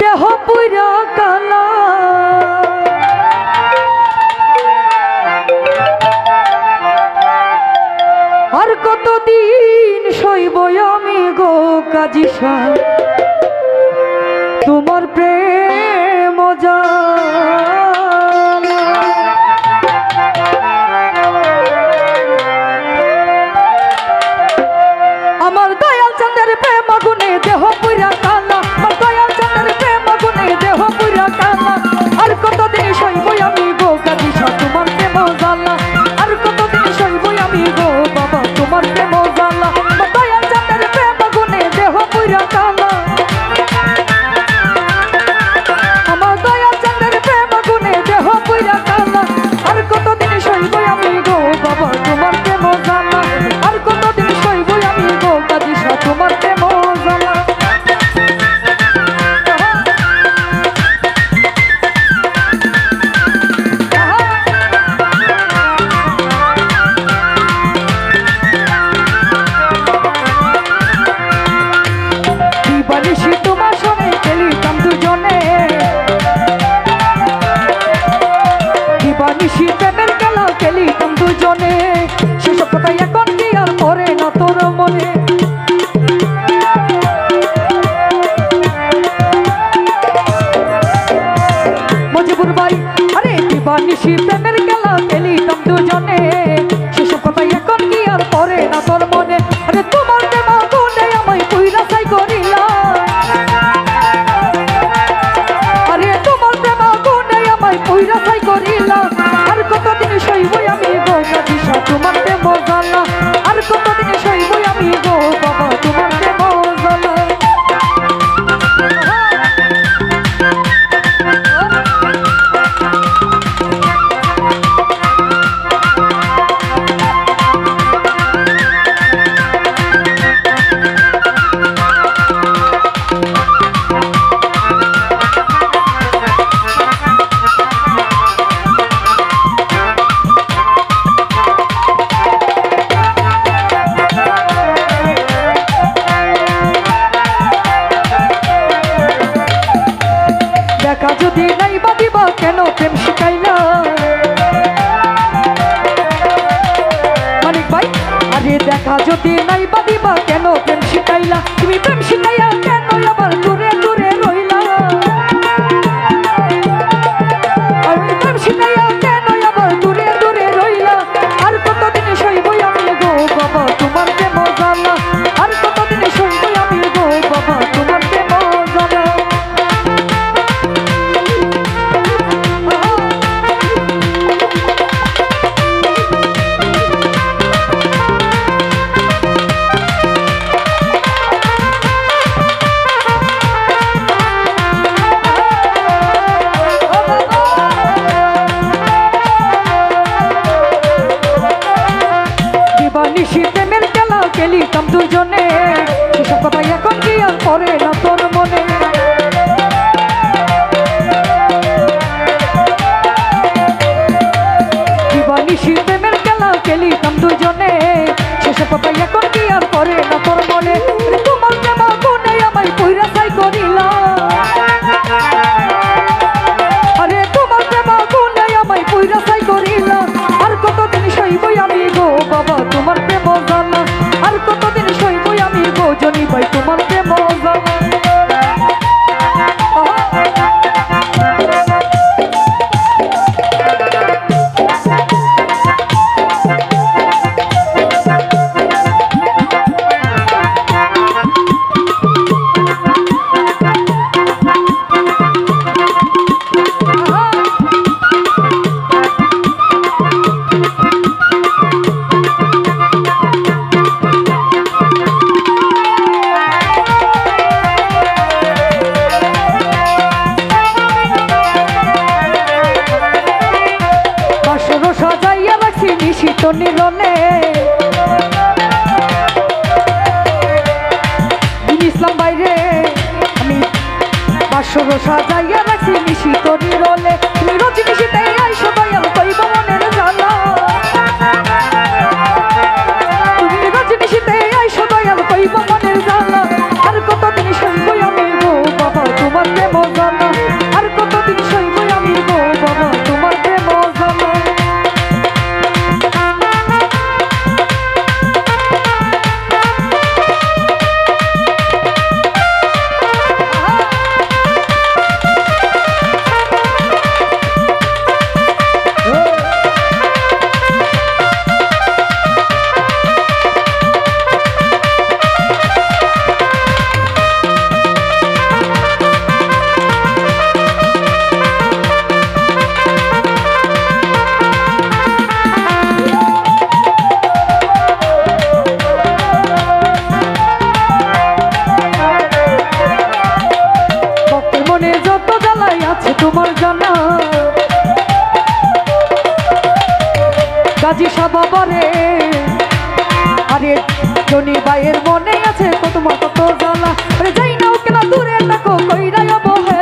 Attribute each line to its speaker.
Speaker 1: দেহ পুরা কালা। আর কতদিন সইব আমি গো কাজিসা তোমার প্রেম যা আমার দয়াল চন্দ্রের প্রেম যদি নাই বা কেন প্রেম শিখাইল মানিক ভাই, আরে দেখা যদি নাই বা কেন প্রেম শিখাইলা তুমি প্রেম শিখাইয়া কেন আবার কোথায় এখন কি আর করে কাজী সাবাবারে আরে, জনি বাইয়ের মনে আছে কত মত জ্বালা। আরে যাই না, ওকে দূরে থাকো কইরাই অবহেলা